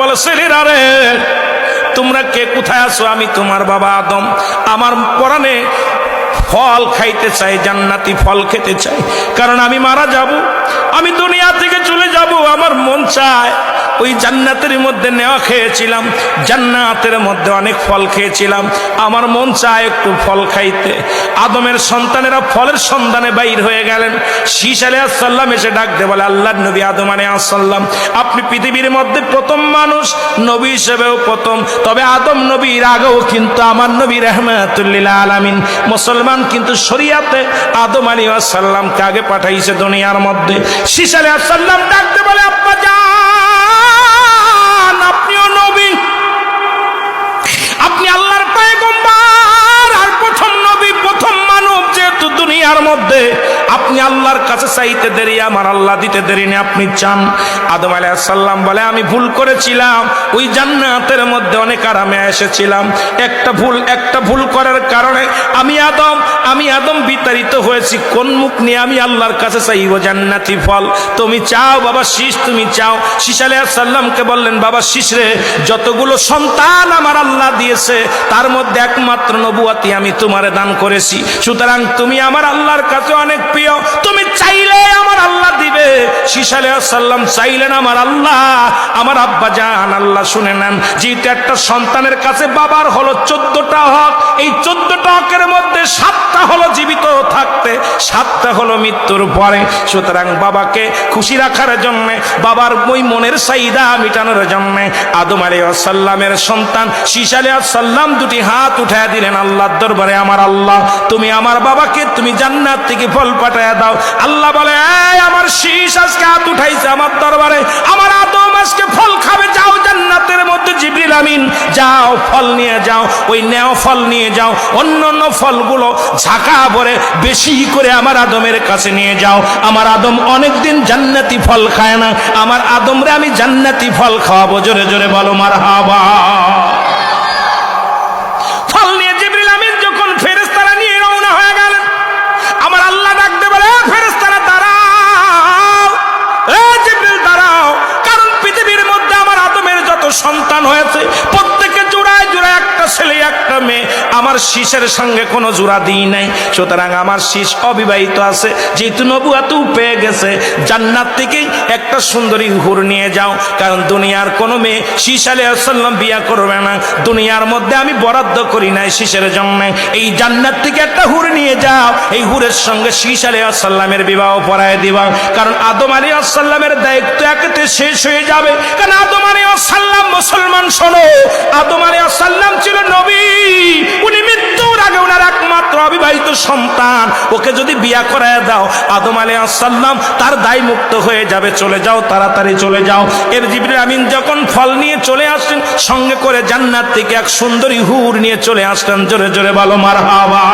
বলে, ছেলেরা রে, তোমরা কে? কোথায় আছো? আমি তোমার বাবা আদম। আমার পরাণে ফল খাইতে চাই, জান্নাতি ফল খেতে চাই। কারণ আমি মারা যাব, আমি দুনিয়া থেকে চলে যাব, আমার মন চায় ওই জান্নাতের মধ্যে নেওয়া খেয়েছিলাম। জান্নাতের মধ্যে অনেক ফল খেয়েছিলাম। আমার মন চায় একটু ফল খাইতে। আদমের সন্তানেরা ফলের সন্ধানে বাইর হয়ে গেলেন। শীষ আলিয়াসাল্লাম এসে ডাকতে বলে আল্লাহ নবী আদম আলিয়াসাল্লাম আপনি পৃথিবীর মধ্যে প্রথম মানুষ, নবী হিসেবেও প্রথম। তবে আদম নবীর আগেও কিন্তু আমার নবী রহমাতুল্লিল আলামিন। মুসলমান কিন্তু শরিয়াতে আদম আলী আসাল্লামকে আগে পাঠাইছে দুনিয়ার মধ্যে। শীষ আলিয়াসাল্লাম ডাকতে বলে, আব্বা, যান। দুনিয়ার মধ্যে আপনি আল্লাহর কাছে চাইতে দেরি, আমার আল্লাহ দিতে দেরি নেই আপনি চান। আদম আলাইসাল্লাম বলে, আমি ভুল করেছিলাম। ওই জান্নাতের মধ্যে অনেক আরামে এসেছিলাম। একটা ভুল একটা ভুল করার কারণে আমি আদম আমি আদম বিতাড়িত হয়েছি। কোন মুখ নিয়ে আমি আল্লাহর কাছে চাইব? জান্নাতি ফল। তুমি চাও বাবা, শীষ তুমি চাও। শীষ আলাইসাল্লামকে বললেন, বাবা, শীষ রে, যতগুলো সন্তান আমার আল্লাহ দিয়েছে, তার মধ্যে একমাত্র নবুয়াতি আমি তোমারে দান করেছি। সুতরাং তুমি আমার আল্লাহর কাছে অনেক প্রিয় তুমি চাইলে আমার শীষ আলাইসাল্লাম চাইলেন আমার আল্লাহ আমার আল্লাহ সন্তানের কাছে বাবার হলো চোদ্দটা হক, এই চোদ্দটা হকের মধ্যে সাতটা হলো জীবিত থাকতে, সাতটা হলো মৃত্যুর পরে। সুতরাং বাবাকে খুশি রাখার জন্য, বাবার ওই মনের চাহিদা মিটানোর জন্য আদম সন্তান দুটি হাত উঠায় দিলেন, আল্লাহর দরবারে আমার আল্লাহ, তুমি আমার বাবাকে, তুমি জান্নাত থেকে ফল পাঠায় দাও। আল্লাহ বলে আমার শীষ আজকে হাত উঠাইছে আমার দরবারে। আমার আদম আজকে ফল খাবে, যাও জান্নাতের মধ্যে জিবরিল আমিন। যাও, ফল নিয়ে যাও, ওই নেও ফল নিয়ে যাও অন্য অন্য ফলগুলো ঝাঁকা ভরে বেশি করে আমার আদমের কাছে নিয়ে যাও। আমার আদম অনেকদিন জান্নাতি ফল খায় না। আমার আদমরে আমি জান্নাতি ফল খাওয়াবো, জোরে জোরে বলো মার হাবা সন্তান হয়েছে। ছেলে, একটা মেয়ে, আমার শীষের সঙ্গে কোনো জোড়া দিই নাই। সুতরাং আমার শীষ অবিবাহিত আছে। যেহেতু নবুয়াতু পেয়ে গেছে, জান্নাত থেকে একটা সুন্দরী হুর নিয়ে যাও। কারণ দুনিয়ার কোনো মেয়ে শীষ আলী আসাল্লাম বিয়া করবে না। দুনিয়ার মধ্যে আমি বরাদ্দ করি নাই শীষের জন্য। এই জান্নাত থেকে একটা হুর নিয়ে যাও। এই হুরের সঙ্গে শীষ আলী আসাল্লামের বিবাহ পড়ায় দিবা। কারণ আদম আলী আসাল্লামের দায়িত্ব একেতে শেষ হয়ে যাবে। কারণ আদম আলী আসাল্লাম মুসলমান শোনো। আদম আলী আসাল্লাম ছিল নবী। উনি মৃত্যুর আগে ওনার একমাত্র অবিবাহিত সন্তান। ওকে যদি বিয়া করায় দাও, আদম আলী আসাল্লাম তার দায় মুক্ত হয়ে যাবে। চলে যাও, তাড়াতাড়ি চলে যাও। এর জিবরিল আমিন যখন ফল নিয়ে চলে আসলেন, সঙ্গে করে জান্নাত থেকে এক সুন্দরী হুর নিয়ে চলে আসলেন। জোরে জোরে বলো মার হাওয়া